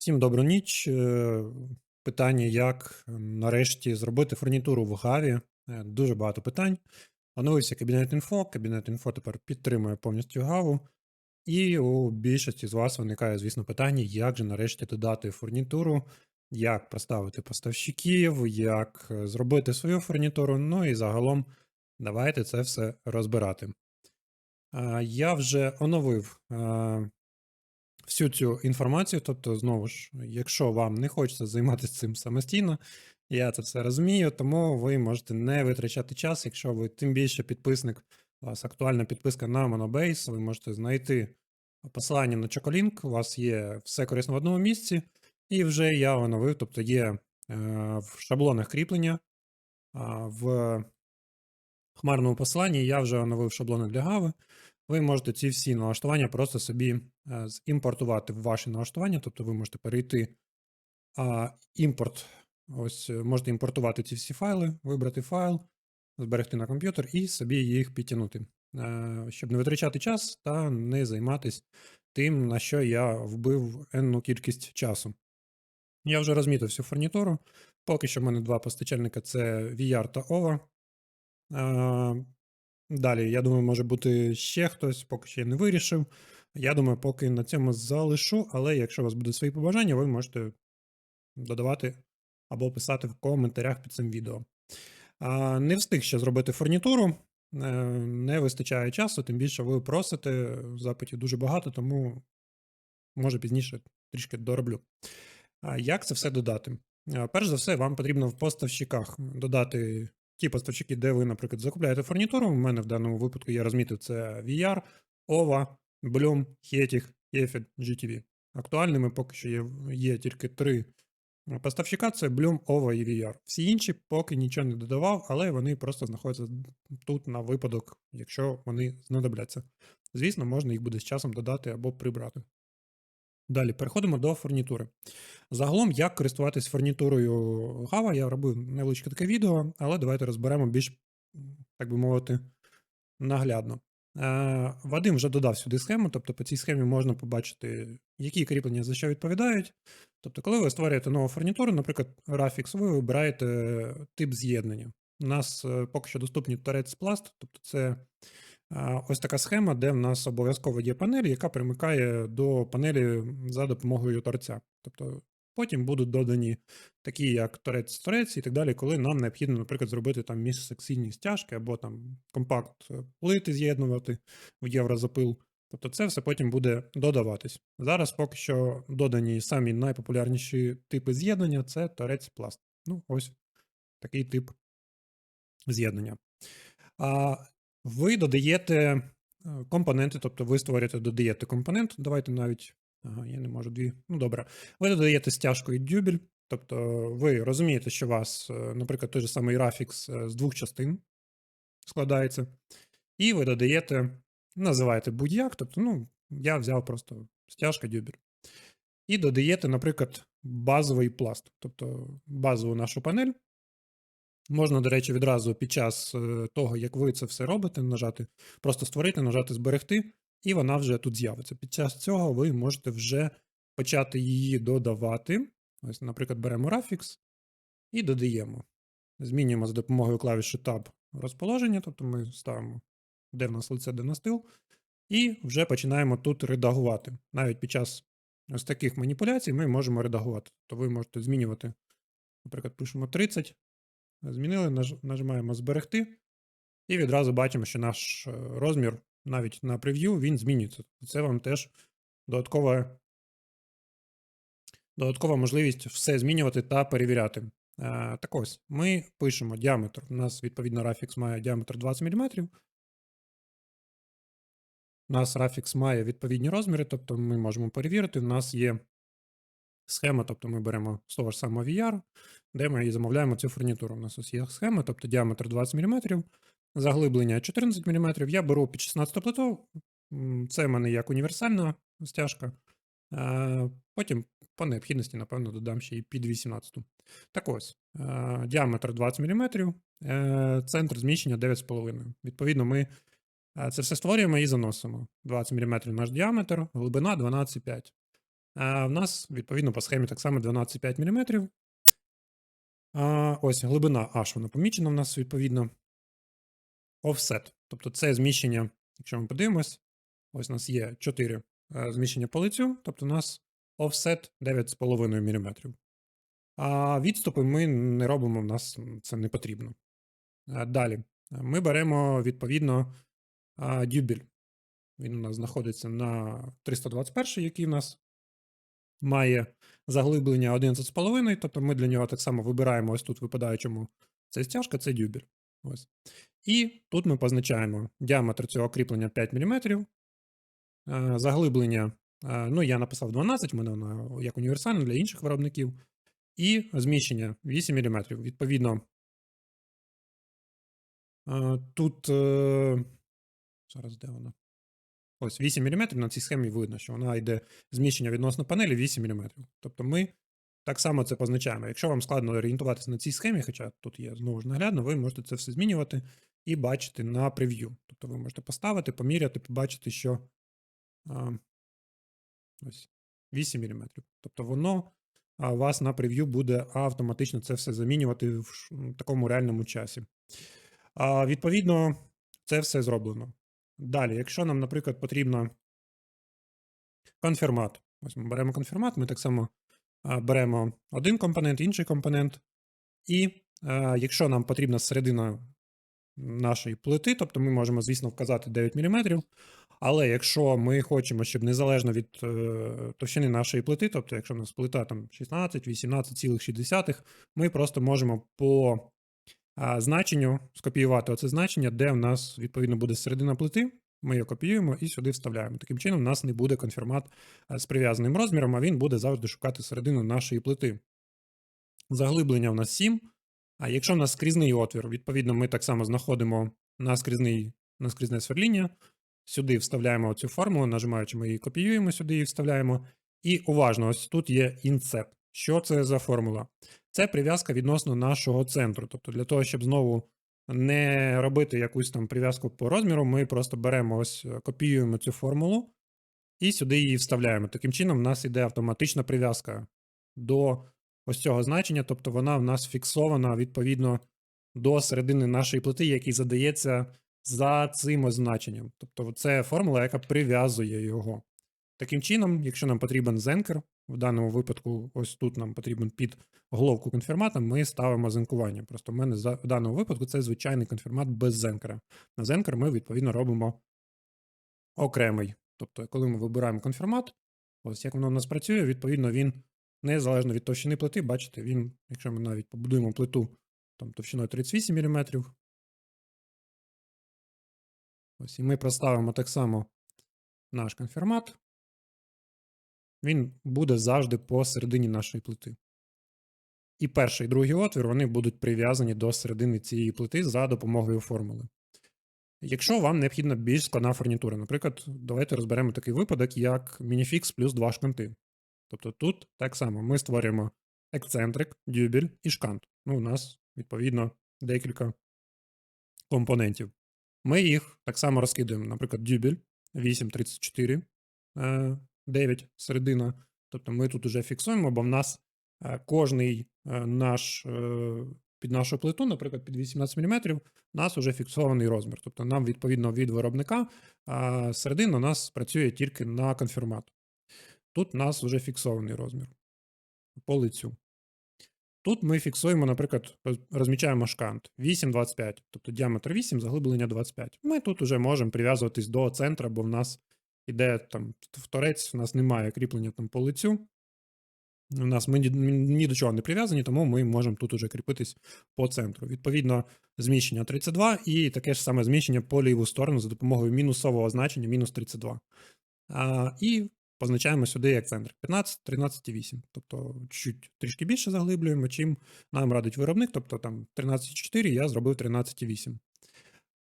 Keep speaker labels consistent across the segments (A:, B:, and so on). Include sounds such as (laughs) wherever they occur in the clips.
A: Всім добру ніч. Е, Питання, як ем, нарешті зробити фурнітуру в Гаві. Е, Дуже багато питань. Оновився кабінет інфо. Кабінет інфо тепер підтримує повністю Гаву. І у більшості з вас виникає, звісно, питання, як же нарешті додати фурнітуру, як проставити поставщиків, як е, зробити свою фурнітуру. Ну і загалом давайте це все розбирати. Я вже оновив всю цю інформацію. Тобто, знову ж, якщо вам не хочеться займатися цим самостійно, я це все розумію, тому ви можете не витрачати час, якщо ви тим більше підписник, у вас актуальна підписка на Monobase, ви можете знайти посилання на Чоколінк, у вас є все корисно в одному місці, і вже я оновив, тобто є е, в шаблонах кріплення, в хмарному посиланні я вже оновив шаблони для Gavi. Ви можете ці всі налаштування просто собі е, імпортувати в ваші налаштування, тобто ви можете перейти а, імпорт, ось е, можете імпортувати ці всі файли, вибрати файл, зберегти на комп'ютер і собі їх підтягнути, е, щоб не витрачати час та не займатися тим, на що я вбив енну кількість часу. Я вже розмітив всю фурнітуру. Поки що в мене два постачальника це VR та OVA. Е, Далі, я думаю, може бути ще хтось, поки я не вирішив. Я думаю, поки на цьому залишу, але якщо у вас будуть свої побажання, ви можете додавати або писати в коментарях під цим відео. Не встиг ще зробити фурнітуру, е, не вистачає часу, тим більше ви просите запитів дуже багато, тому може пізніше трішки дороблю. Як це все додати? Перш за все, вам потрібно в поставщиках додати ті поставщики, де ви, наприклад, закупляєте фурнітуру. У мене в даному випадку я розмітив це VR, OVA, Bloom, Hetig, Yefid, GTV. Актуальними поки що є, є тільки три поставщика: це Bloom, OVA і VR. Всі інші поки нічого не додавав, але вони просто знаходяться тут на випадок, якщо вони знадобляться. Звісно, можна їх буде з часом додати або прибрати. Далі переходимо до фурнітури. Загалом, як користуватись фурнітурою Java, я робив невеличке таке відео, але давайте розберемо більш, так би мовити, наглядно. Е, Вадим вже додав сюди схему, тобто по цій схемі можна побачити, які кріплення за що відповідають. Тобто, коли ви створюєте нову фурнітуру, наприклад, Graphics, ви вибираєте тип з'єднання. У нас е, поки що доступні Tourette's Plast, тобто це Ось така схема, де в нас обов'язково є панель, яка примикає до панелі за допомогою торця. Тобто потім будуть додані такі, як торець-торець і так далі, коли нам необхідно, наприклад, зробити там міжсекційні стяжки або там компакт е, плити з'єднувати в єврозапил. Тобто це все потім буде додаватись. Зараз поки що додані самі найпопулярніші типи з'єднання це торець пласт. Ну, ось такий тип з'єднання. А ви додаєте е, компоненти, тобто ви створюєте, додаєте компонент. Давайте навіть. Ага, я не можу дві. Ну, добре. Ви додаєте стяжку і дюбель. Тобто ви розумієте, що у вас, е, наприклад, той же самий Graphics е, з двох частин складається. І ви додаєте, називаєте будь-як. Тобто, ну, я взяв просто стяжка дюбель. І додаєте, наприклад, базовий пласт, тобто базову нашу панель. Можна, до речі, відразу під час е, того, як ви це все робите, нажати, просто створити, нажати зберегти, і вона вже тут з'явиться. Під час цього ви можете вже почати її додавати. Ось, наприклад, беремо Graphics і додаємо. Змінюємо за допомогою клавіші Tab розположення, тобто ми ставимо, де в нас лице, де на стил, і вже починаємо тут редагувати. Навіть під час ось таких маніпуляцій ми можемо редагувати. Тобто ви можете змінювати, наприклад, пишемо 30. Змінили, нажимаємо зберегти, і відразу бачимо, що наш е, розмір навіть на прев'ю він змінюється. Це вам теж додаткова додаткова можливість все змінювати та перевіряти. Е, так ось, ми пишемо діаметр. У нас, відповідно, Graphics має діаметр 20 мм. У нас Graphics має відповідні розміри, тобто ми можемо перевірити. У нас є схема, тобто ми беремо з того ж самого VR, де ми і замовляємо цю фурнітуру. У нас ось є схема, тобто діаметр 20 мм, заглиблення 14 мм. Я беру під 16 плиту, це в мене як універсальна стяжка. Потім по необхідності, напевно, додам ще і під 18. Так ось, діаметр 20 мм, е, центр зміщення 9,5. Відповідно, ми це все створюємо і заносимо. 20 мм наш діаметр, глибина 12,5. А в нас, відповідно, по схемі так само 12,5 мм. А, ось глибина H, вона помічена в нас відповідно. Offset. Тобто це зміщення, якщо ми подивимось, ось у нас є 4 е, зміщення по лицю, тобто у нас offset 9,5 мм. А відступи ми не робимо, в нас це не потрібно. Е, Далі. Ми беремо відповідно а, дюбель. Він у нас знаходиться на 321, який у нас має заглиблення 11,5, тобто ми для нього так само вибираємо ось тут випадаючому це стяжка, це дюбель. Ось. І тут ми позначаємо діаметр цього кріплення 5 мм. Заглиблення, ну я написав 12, в мене воно як універсальне для інших виробників. І зміщення 8 мм. Відповідно, тут. е, Зараз де вона? Ось 8 мм на цій схемі видно, що вона йде зміщення відносно панелі 8 мм. Тобто ми так само це позначаємо. Якщо вам складно орієнтуватися на цій схемі, хоча тут є знову ж наглядно, ви можете це все змінювати і бачити на прев'ю. Тобто ви можете поставити, поміряти, побачити, що а, ось 8 мм. Тобто воно а, вас на прев'ю буде автоматично це все замінювати в такому реальному часі. А, відповідно, це все зроблено. Далі, якщо нам, наприклад, потрібно конфірмат. Ось ми беремо конфірмат, ми так само беремо один компонент, інший компонент. І а, якщо нам потрібна середина нашої плити, тобто ми можемо, звісно, вказати 9 мм. Але якщо ми хочемо, щоб незалежно від е, товщини нашої плити, тобто якщо в нас плита там 16, 18,6, ми просто можемо по значенню скопіювати оце значення, де в нас відповідно буде середина плити. Ми його копіюємо і сюди вставляємо. Таким чином, у нас не буде конфірмат е, з прив'язаним розміром, а він буде завжди шукати середину нашої плити. Заглиблення у нас 7. А якщо в нас скрізний отвір, відповідно, ми так само знаходимо на, скрізний, на скрізне сверління, сюди вставляємо цю формулу, нажимаючи, ми її копіюємо, сюди її вставляємо. І уважно, ось тут є інцеп. Що це за формула? Це прив'язка відносно нашого центру. Тобто, для того, щоб знову не робити якусь там прив'язку по розміру, ми просто беремо ось, е, копіюємо цю формулу і сюди її вставляємо. Таким чином, в нас іде автоматична прив'язка до ось цього значення, тобто вона в нас фіксована відповідно до середини нашої плити, який задається за цим ось значенням. Тобто, це формула, яка прив'язує його. Таким чином, якщо нам потрібен зенкер, в даному випадку, ось тут нам потрібен під головку конфірмата, ми ставимо зенкування. Просто в мене в даному випадку це звичайний конфірмат без зенкера. На зенкер ми відповідно робимо окремий. Тобто, коли ми вибираємо конфірмат, ось як воно у нас працює, відповідно, він незалежно від товщини плити, бачите, він, якщо ми навіть побудуємо плиту там, товщиною 38 мм, ось і ми проставимо так само наш конфірмат, він буде завжди посередині нашої плити. І перший і другий отвір вони будуть прив'язані до середини цієї плити за допомогою формули. Якщо вам необхідна більш складна фурнітура, наприклад, давайте розберемо такий випадок, як мініфікс плюс два шканти. Тобто тут так само ми створюємо ексцентрик, дюбель і шкант. Ну, у нас, відповідно, декілька компонентів. Ми їх так само розкидуємо, наприклад, дюбель 8,34, е, 9 середина. Тобто ми тут вже фіксуємо, бо в нас е, кожний е, наш е, під нашу плиту, наприклад, під 18 мм, у нас вже фіксований розмір. Тобто нам, відповідно, від виробника середина у нас працює тільки на конфірмат. Тут у нас вже фіксований розмір по лицю. Тут ми фіксуємо, наприклад, розмічаємо шкант 8,25, тобто діаметр 8, заглиблення 25. Ми тут вже можемо прив'язуватись до центра, бо в нас іде там в торець, у нас немає кріплення там по лицю. У нас ми ні, ні до чого не прив'язані, тому ми можемо тут уже кріпитись по центру. Відповідно, зміщення 32 і таке ж саме зміщення по ліву сторону за допомогою мінусового значення мінус 32. А, і позначаємо сюди як центр 15, 13,8. Тобто чуть трішки більше заглиблюємо, чим нам радить виробник. Тобто там 13,4 я зробив 13,8.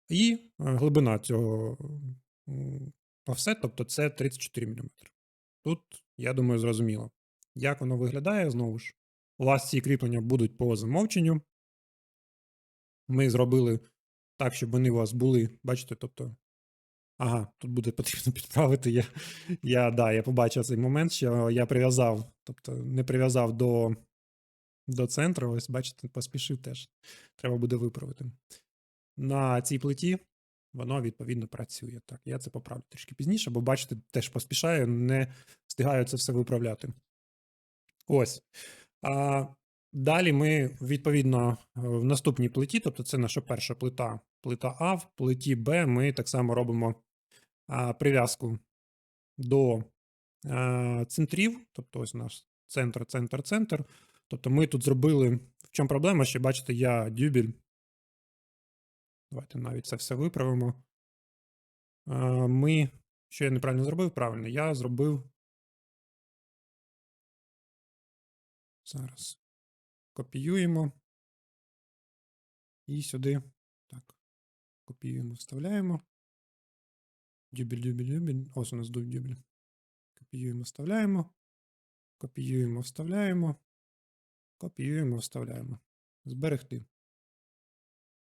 A: І е, глибина цього offset, тобто це 34 мм. Тут, я думаю, зрозуміло. Як воно виглядає, знову ж, у вас ці кріплення будуть по замовченню. Ми зробили так, щоб вони у вас були, бачите, тобто Ага, тут буде потрібно (laughs) підправити. Я, я, да, я побачив цей момент, що я прив'язав, тобто не прив'язав до, до центру. Ось, бачите, поспішив теж. Треба буде виправити. На цій плиті воно відповідно працює. Так, я це поправлю трішки пізніше, бо бачите, теж поспішаю, не встигаю це все виправляти. Ось. А, далі ми, відповідно, в наступній плиті, тобто це наша перша плита, плита А, в плиті Б ми так само робимо а, прив'язку до а, центрів, тобто ось наш центр, центр, центр. Тобто ми тут зробили. В чому проблема? Ще бачите, я дюбель. Давайте навіть це все виправимо. Ми, що я неправильно зробив? Правильно, я зробив. Зараз копіюємо. І сюди. Так. Копіюємо, вставляємо. Дюбель, дюбель, дюбель. Ось у нас дув дюбель. Копіюємо, вставляємо. Копіюємо, вставляємо. Копіюємо, вставляємо. Зберегти.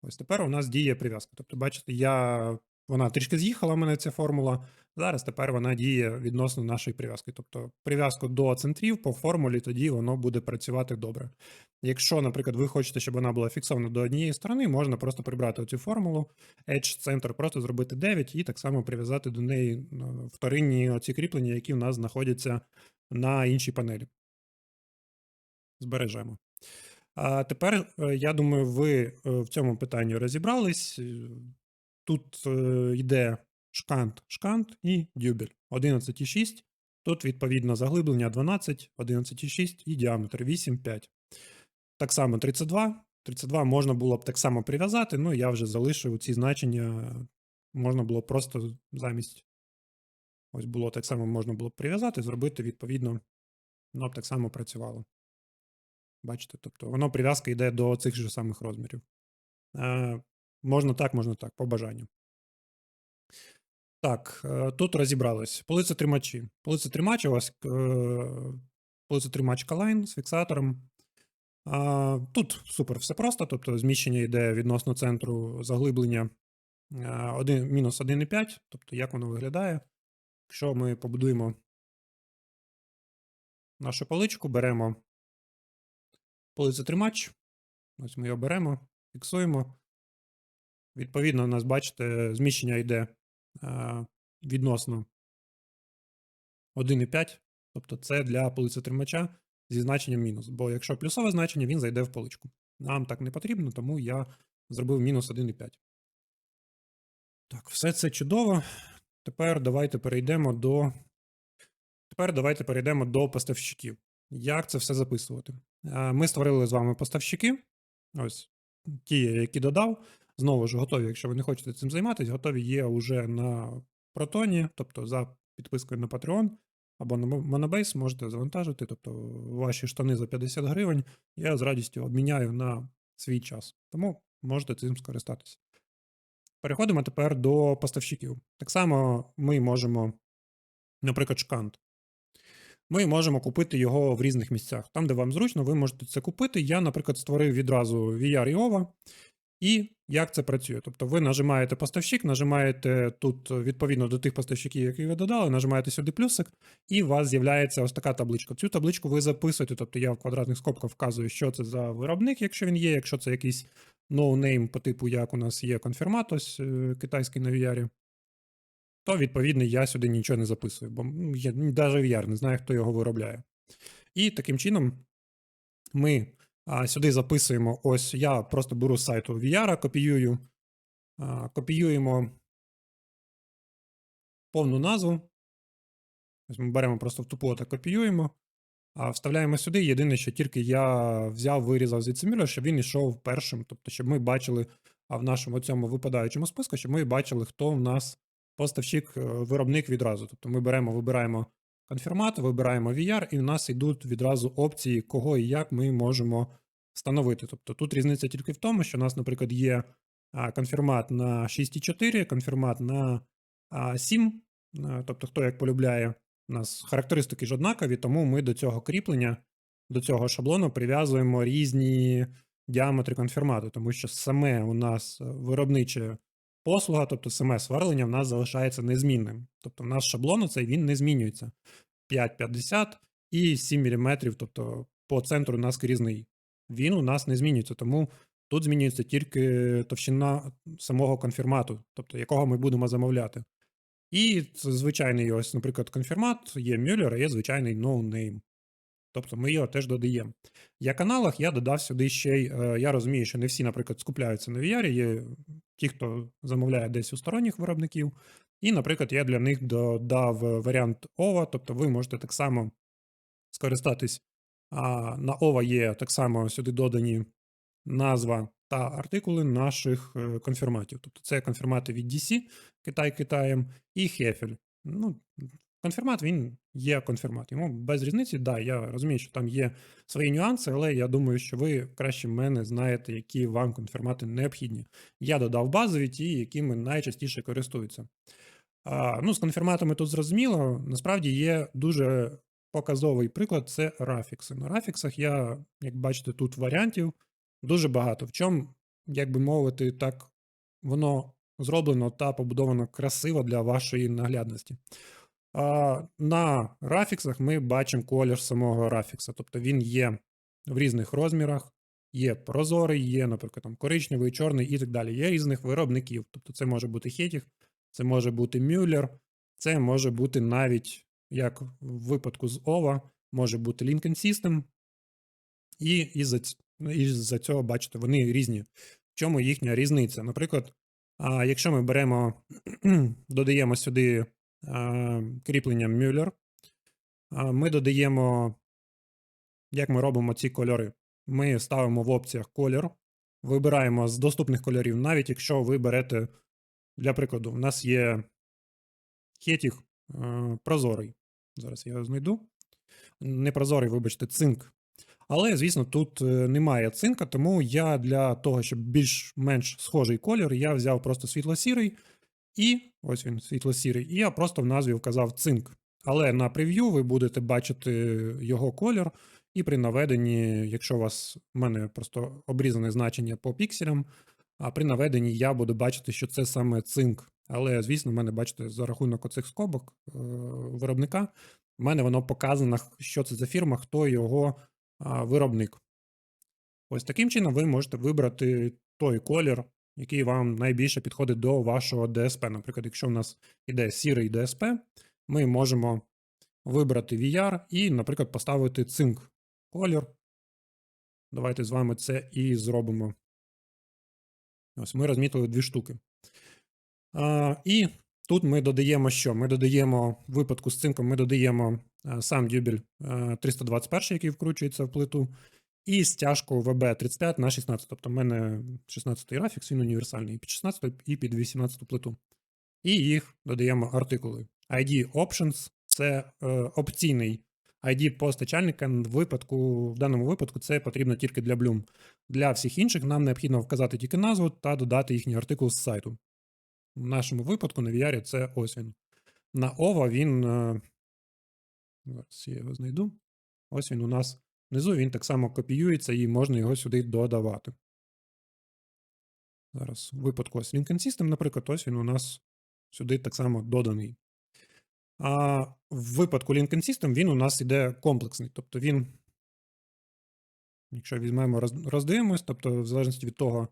A: Ось тепер у нас діє прив'язка. Тобто, бачите, я. Вона трішки з'їхала, у мене ця формула. Зараз тепер вона діє відносно нашої прив'язки. Тобто прив'язку до центрів по формулі, тоді воно буде працювати добре. Якщо, наприклад, ви хочете, щоб вона була фіксована до однієї сторони, можна просто прибрати цю формулу, Edge центр, просто зробити 9 і так само прив'язати до неї ну, вторинні оці кріплення, які в нас знаходяться на іншій панелі. Збережемо. А тепер, е, я думаю, ви е, в цьому питанні розібрались. Е, Тут йде шкант, шкант і дюбель 11,6. Тут, відповідно, заглиблення 12, 11,6 і діаметр 8,5. Так само 32. 32 можна було б так само прив'язати, ну я вже залишив ці значення. Можна було просто замість. Ось було так само можна було б прив'язати, зробити, відповідно, воно б так само працювало. Бачите, тобто воно прив'язка йде до цих же самих розмірів. Е, Можна так, можна так, по бажанню. Так, е, тут розібрались. Полицетримачі. Полицетримач у вас е, полицетримач Калайн з фіксатором. А, Тут супер все просто, тобто зміщення йде відносно центру заглиблення 1, мінус 1,5, тобто як воно виглядає. Якщо ми побудуємо нашу поличку, беремо полицетримач, ось ми його беремо, фіксуємо. Відповідно, у нас, бачите, зміщення йде відносно 1,5, тобто це для полицетримача зі значенням мінус. Бо якщо плюсове значення, він зайде в поличку. Нам так не потрібно, тому я зробив мінус 1,5. Так, все це чудово. Тепер давайте перейдемо до. Тепер давайте перейдемо до поставщиків. Як це все записувати? Ми створили з вами поставщики. Ось ті, які додав. Знову ж готові, якщо ви не хочете цим займатися, готові є вже на протоні, тобто за підпискою на Patreon або на Monobase можете завантажити, тобто ваші штани за 50 гривень я з радістю обміняю на свій час. Тому можете цим скористатися. Переходимо тепер до поставщиків. Так само ми можемо, наприклад, шкант. Ми можемо купити його в різних місцях. Там, де вам зручно, ви можете це купити. Я, наприклад, створив відразу VR і OVA. І як це працює? Тобто ви нажимаєте поставщик, нажимаєте тут відповідно до тих поставщиків, які ви додали, нажимаєте сюди плюсик, і у вас з'являється ось така табличка. Цю табличку ви записуєте, тобто я в квадратних скобках вказую, що це за виробник, якщо він є, якщо це якийсь ноунейм по типу, як у нас є конфірмат, е, китайський на VR, то відповідно я сюди нічого не записую, бо ну, навіть VR не знаю, хто його виробляє. І таким чином ми а Сюди записуємо ось я просто беру з сайту VR, копіюю, копіюємо повну назву. Ось Ми беремо просто в тупо та копіюємо, а вставляємо сюди. Єдине, що тільки я взяв, вирізав звідси мюля, щоб він йшов першим. Тобто, щоб ми бачили а в нашому цьому випадаючому списку, щоб ми бачили, хто в нас поставщик, е, виробник відразу. Тобто ми беремо, вибираємо конфірмат, вибираємо VR, і в нас йдуть відразу опції, кого і як ми можемо встановити. Тобто тут різниця тільки в тому, що у нас, наприклад, є конфірмат на 6,4, конфірмат на 7. Тобто, хто як полюбляє, у нас характеристики ж однакові, тому ми до цього кріплення, до цього шаблону прив'язуємо різні діаметри конфірмату, тому що саме у нас виробниче послуга, тобто саме сверлення в нас залишається незмінним. Тобто в нас шаблон цей він не змінюється. 5,50 і 7 мм, тобто по центру наскрізний. Він у нас не змінюється, тому тут змінюється тільки товщина самого конфірмату, тобто якого ми будемо замовляти. І звичайний ось, наприклад, конфірмат, є Мюллер, а є звичайний no-name. Тобто ми його теж додаємо. Як аналог я додав сюди ще й, е, я розумію, що не всі, наприклад, скупляються на VR, є ті, хто замовляє десь у сторонніх виробників. І, наприклад, я для них додав варіант OVA, тобто ви можете так само скористатись. А, На OVA є так само сюди додані назва та артикули наших е, конфірматів. Тобто це конфірмати від DC, Китай Китаєм, і Хефель. Ну, конфірмат він є конфірмат. Йому без різниці, да, я розумію, що там є свої нюанси, але я думаю, що ви краще мене знаєте, які вам конфірмати необхідні. Я додав базові ті, якими найчастіше користуються. А, Ну, з конфірматами тут зрозуміло, насправді є дуже показовий приклад це рафікси. На рафіксах я, як бачите, тут варіантів дуже багато. В чому, як би мовити, так воно зроблено та побудовано красиво для вашої наглядності. На рафіксах ми бачимо колір самого рафікса, тобто він є в різних розмірах, є прозорий, є, наприклад, там коричневий, чорний і так далі. Є різних виробників. Тобто, це може бути Хетіх, це може бути Мюллер, це може бути навіть, як в випадку з OVA, може бути Lincoln System. І із-за із цього, бачите, вони різні. В чому їхня різниця? Наприклад, якщо ми беремо, (clears throat) додаємо сюди кріплення Мюллер, ми додаємо, як ми робимо ці кольори. Ми ставимо в опціях колір, вибираємо з доступних кольорів, навіть якщо ви берете, для прикладу, у нас є хетіх прозорий. Зараз я його знайду. Не прозорий, вибачте, цинк. Але, звісно, тут е, немає цинка, тому я для того, щоб більш-менш схожий колір, я взяв просто світло-сірий, і ось він світло-сірий, і я просто в назві вказав цинк. Але на прев'ю ви будете бачити його колір, і при наведенні, якщо у вас в мене просто обрізане значення по пікселям, а при наведенні я буду бачити, що це саме цинк. Але, звісно, в мене, бачите, за рахунок оцих скобок е виробника, в мене воно показано, що це за фірма, хто його виробник. Ось таким чином ви можете вибрати той колір, який вам найбільше підходить до вашого DSP. Наприклад, якщо в нас іде сірий DSP, ми можемо вибрати VR і, наприклад, поставити цинк колір. Давайте з вами це і зробимо. Ось ми розмітили дві штуки. А, І тут ми додаємо що? Ми додаємо в випадку з цинком, ми додаємо а, сам дюбель 321, який вкручується в плиту, і стяжку VB35 на 16. Тобто в мене 16 графік, він універсальний і під 16 і під 18 плиту. І їх додаємо артикули. ID Options це е, опційний ID постачальника. В випадку, в даному випадку це потрібно тільки для Bloom. Для всіх інших нам необхідно вказати тільки назву та додати їхній артикул з сайту. В нашому випадку на VR це ось він. На OVA він. Е, зараз я його знайду. Ось він у нас внизу, він так само копіюється і можна його сюди додавати. Зараз в випадку ось Lincoln System, наприклад, ось він у нас сюди так само доданий. А в випадку Lincoln System він у нас іде комплексний. Тобто він, якщо візьмемо, роздивимось, тобто, в залежності від того,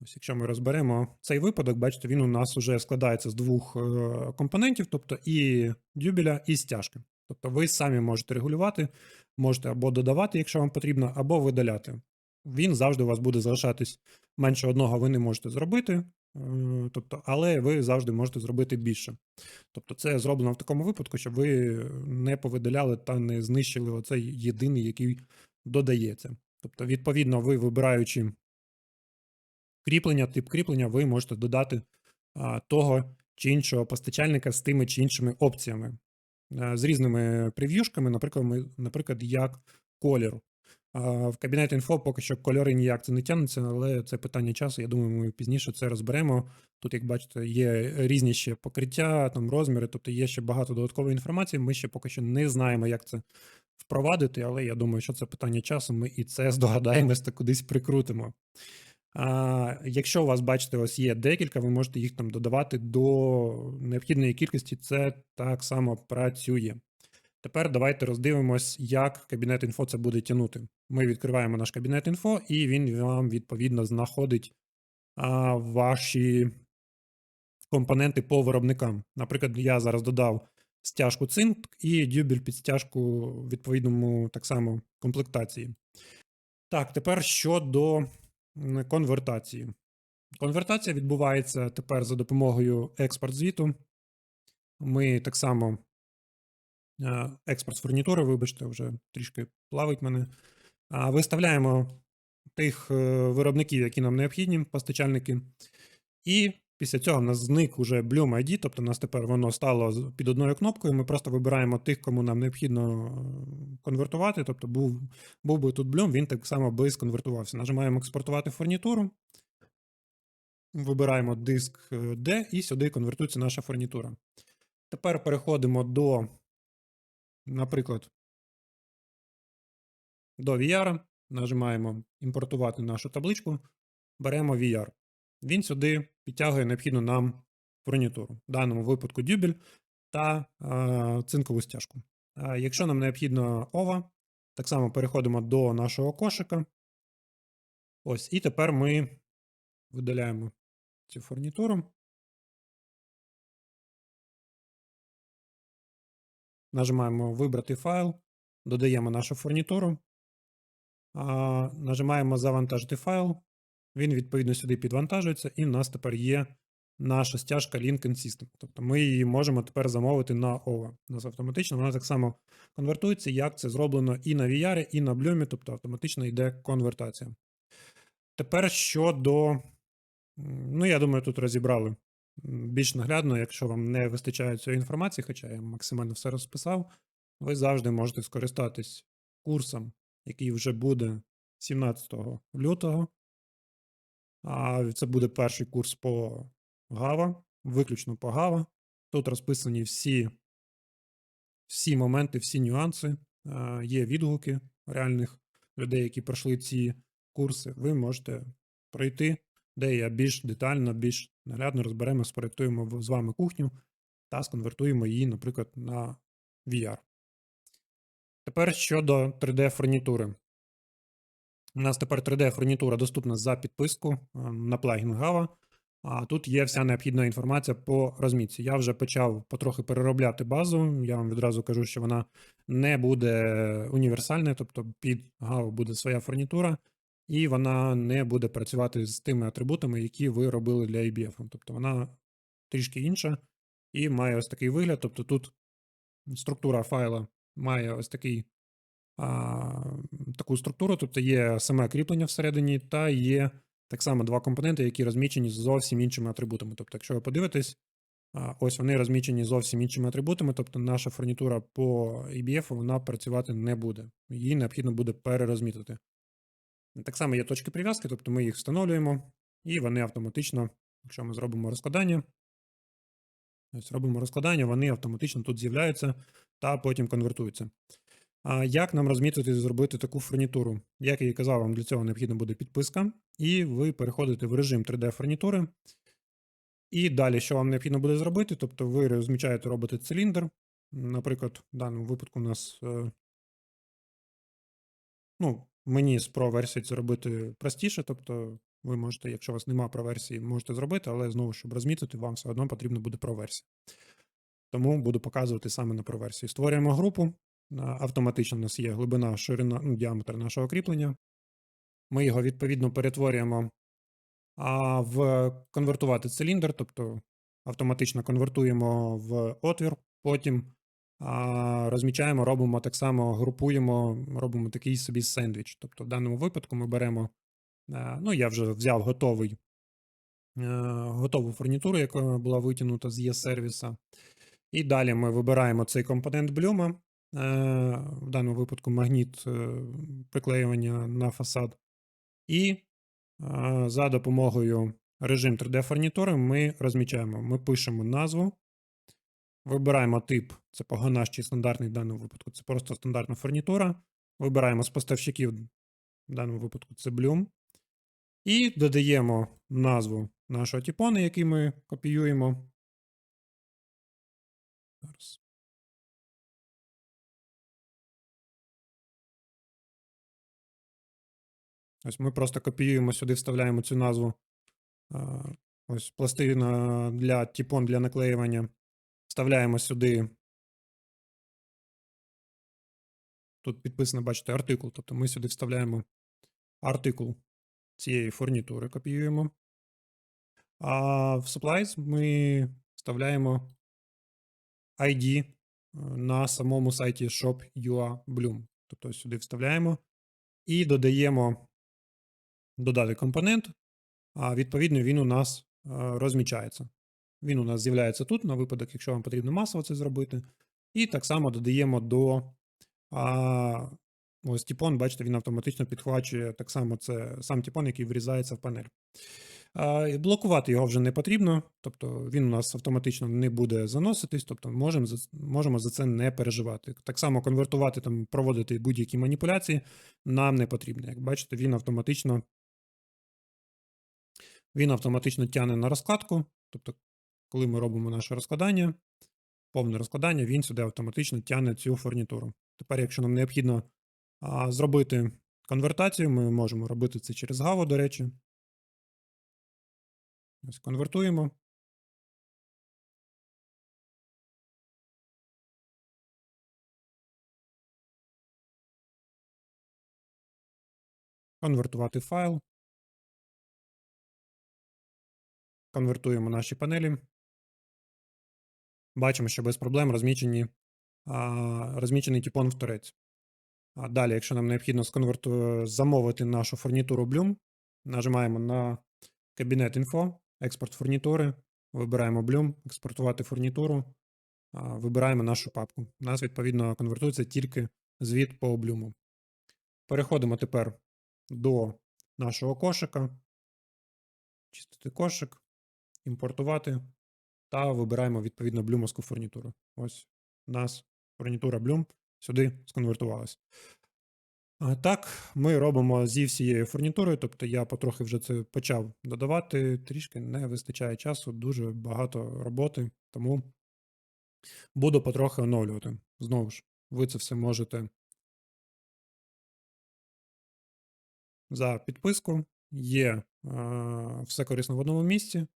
A: ось якщо ми розберемо цей випадок, бачите, він у нас вже складається з двох е, компонентів, тобто і дюбеля, і стяжки. Тобто ви самі можете регулювати, можете або додавати, якщо вам потрібно, або видаляти. Він завжди у вас буде залишатись менше одного, ви не можете зробити. Е, тобто, але ви завжди можете зробити більше. Тобто, це зроблено в такому випадку, щоб ви не повидаляли та не знищили оцей єдиний, який додається. Тобто, відповідно, ви вибираючи кріплення, тип кріплення, ви можете додати того чи іншого постачальника з тими чи іншими опціями, з різними прев'юшками, наприклад, наприклад, як колір. В кабінет інфо поки що кольори ніяк це не тягнуться, але це питання часу. Я думаю, ми пізніше це розберемо. Тут, як бачите, є різні ще покриття, там розміри, тобто є ще багато додаткової інформації. Ми ще поки що не знаємо, як це впровадити, але я думаю, що це питання часу. Ми і це здогадаємось та (laughs) кудись прикрутимо. А, Якщо у вас, бачите, ось є декілька, ви можете їх там додавати до необхідної кількості. Це так само працює. Тепер давайте роздивимось, як кабінет інфо це буде тягнути. Ми відкриваємо наш кабінет інфо, і він вам відповідно знаходить а, ваші компоненти по виробникам. Наприклад, я зараз додав стяжку цинк і дюбель під стяжку відповідному так само комплектації. Так, тепер щодо конвертації. Конвертація відбувається тепер за допомогою експорт звіту. Ми так само е, експорт з фурнітури, вибачте, вже трішки плавить мене. Виставляємо тих е, виробників, які нам необхідні, постачальники. І після цього в нас зник уже Bloom ID, тобто у нас тепер воно стало під одною кнопкою. Ми просто вибираємо тих, кому нам необхідно е, конвертувати. Тобто був, був би тут Bloom, він так само би сконвертувався. Нажимаємо експортувати фурнітуру. Вибираємо диск е, D і сюди конвертується наша фурнітура. Тепер переходимо до, наприклад, до VR, нажимаємо імпортувати нашу табличку, беремо VR. Він сюди підтягує необхідну нам фурнітуру, в даному випадку дюбель та е, цинкову стяжку. А якщо нам необхідно ова, так само переходимо до нашого кошика. Ось, і тепер ми видаляємо цю фурнітуру. Нажимаємо Вибрати файл, додаємо нашу фурнітуру, нажимаємо Завантажити файл. Він відповідно сюди підвантажується, і в нас тепер є наша стяжка Link System. Тобто ми її можемо тепер замовити на OVA. У нас автоматично вона так само конвертується, як це зроблено і на VR, і на Bloom, тобто автоматично йде конвертація. Тепер щодо, ну я думаю, тут розібрали більш наглядно, якщо вам не вистачає цієї інформації, хоча я максимально все розписав, ви завжди можете скористатись курсом, який вже буде 17 лютого. А це буде перший курс по Java, виключно по Java. Тут розписані всі, всі моменти, всі нюанси. Е, Є відгуки реальних людей, які пройшли ці курси. Ви можете пройти, де я більш детально, більш наглядно розберемо, спроектуємо з вами кухню та сконвертуємо її, наприклад, на VR. Тепер щодо 3D-фурнітури. У нас тепер 3D-фурнітура доступна за підписку е, на плагін Java. А тут є вся необхідна інформація по розмітці. Я вже почав потрохи переробляти базу. Я вам відразу кажу, що вона не буде універсальною, тобто під Java буде своя фурнітура, і вона не буде працювати з тими атрибутами, які ви робили для ABF. Тобто вона трішки інша і має ось такий вигляд. Тобто тут структура файла має ось такий таку структуру, тобто є саме кріплення всередині, та є так само два компоненти, які розмічені зовсім іншими атрибутами. Тобто, якщо ви подивитесь, ось вони розмічені зовсім іншими атрибутами, тобто наша фурнітура по EBF вона працювати не буде. Її необхідно буде перерозмітити. Так само є точки прив'язки, тобто ми їх встановлюємо, і вони автоматично, якщо ми зробимо розкладання, ось робимо розкладання, вони автоматично тут з'являються та потім конвертуються. А як нам розмітити і зробити таку фурнітуру? Як я і казав, вам для цього необхідна буде підписка, і ви переходите в режим 3D-фурнітури. І далі, що вам необхідно буде зробити, тобто ви розмічаєте, робите циліндр. Наприклад, в даному випадку у нас, е, ну, мені з Pro версії це робити простіше, тобто ви можете, якщо у вас немає Pro версії, можете зробити, але знову, щоб розмітити, вам все одно потрібно буде Pro версія. Тому буду показувати саме на Pro версії. Створюємо групу. Автоматично у нас є глибина, ширина, ну, діаметр нашого кріплення. Ми його відповідно перетворюємо а, в конвертувати циліндр, тобто автоматично конвертуємо в отвір, потім а, розмічаємо, робимо так само, групуємо, робимо такий собі сендвіч. Тобто, в даному випадку ми беремо, а, ну, я вже взяв готовий, е, готову фурнітуру, яка була витягнута з є-сервіса. І далі ми вибираємо цей компонент блюма, е, в даному випадку магніт е, приклеювання на фасад. І е, за допомогою режим 3D-фурнітури ми розмічаємо. Ми пишемо назву, вибираємо тип, це погонаж чи стандартний в даному випадку, це просто стандартна фурнітура. Вибираємо з поставщиків, в даному випадку це Bloom. І додаємо назву нашого тіпону, який ми копіюємо. Зараз. Ось ми просто копіюємо сюди, вставляємо цю назву. Ось пластина для тіпон для наклеювання. Вставляємо сюди. Тут підписано, бачите, артикул. Тобто ми сюди вставляємо артикул цієї фурнітури, копіюємо. А в supplies ми вставляємо ID е, на самому сайті shop.ua Bloom. Тобто сюди вставляємо і додаємо додати компонент, а відповідно він у нас е, розмічається. Він у нас з'являється тут, на випадок, якщо вам потрібно масово це зробити. І так само додаємо до а, ось тіпон, бачите, він автоматично підхвачує так само це сам тіпон, який врізається в панель. А, Блокувати його вже не потрібно, тобто він у нас автоматично не буде заноситись, тобто можемо можемо за це не переживати. Так само конвертувати, там, проводити будь-які маніпуляції нам не потрібно. Як бачите, він автоматично він автоматично тягне на розкладку. Тобто, коли ми робимо наше розкладання, повне розкладання, він сюди автоматично тягне цю фурнітуру. Тепер, якщо нам необхідно а, зробити конвертацію, ми можемо робити це через Gavo, до речі. Ось Конвертуємо. Конвертувати файл. Конвертуємо наші панелі. Бачимо, що без проблем розмічені, розмічений тіпон в торець. Далі, якщо нам необхідно сконверту... замовити нашу фурнітуру Bloom, нажимаємо на кабінет інфо, експорт фурнітури, вибираємо Bloom, експортувати фурнітуру, вибираємо нашу папку. У нас, відповідно, конвертується тільки звіт по Bloom. Переходимо тепер до нашого кошика. Чистити кошик, імпортувати та вибираємо відповідно блюмовську фурнітуру. Ось у нас фурнітура Bloom сюди сконвертувалась. Так, ми робимо зі всією фурнітурою, тобто я потрохи вже це почав додавати, трішки не вистачає часу, дуже багато роботи, тому буду потрохи оновлювати. Знову ж, ви це все можете за підписку. Є е, все корисно в одному місці.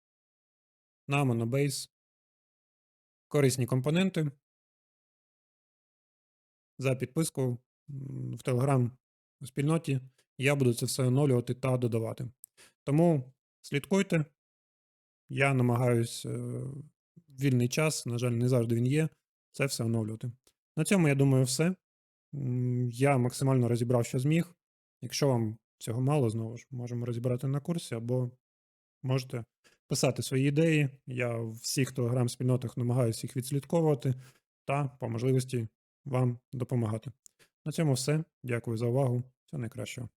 A: На Monobase. Корисні компоненти. За підписку в Telegram спільноті. Я буду це все оновлювати та додавати. Тому слідкуйте. Я намагаюся в вільний час, на жаль, не завжди він є. Це все оновлювати. На цьому, я думаю, все. Я максимально розібрав, що зміг. Якщо вам цього мало, знову ж можемо розібрати на курсі, або можете писати свої ідеї. Я в всіх телеграм-спільнотах намагаюся їх відслідковувати та по можливості вам допомагати. На цьому все. Дякую за увагу. Всього найкращого.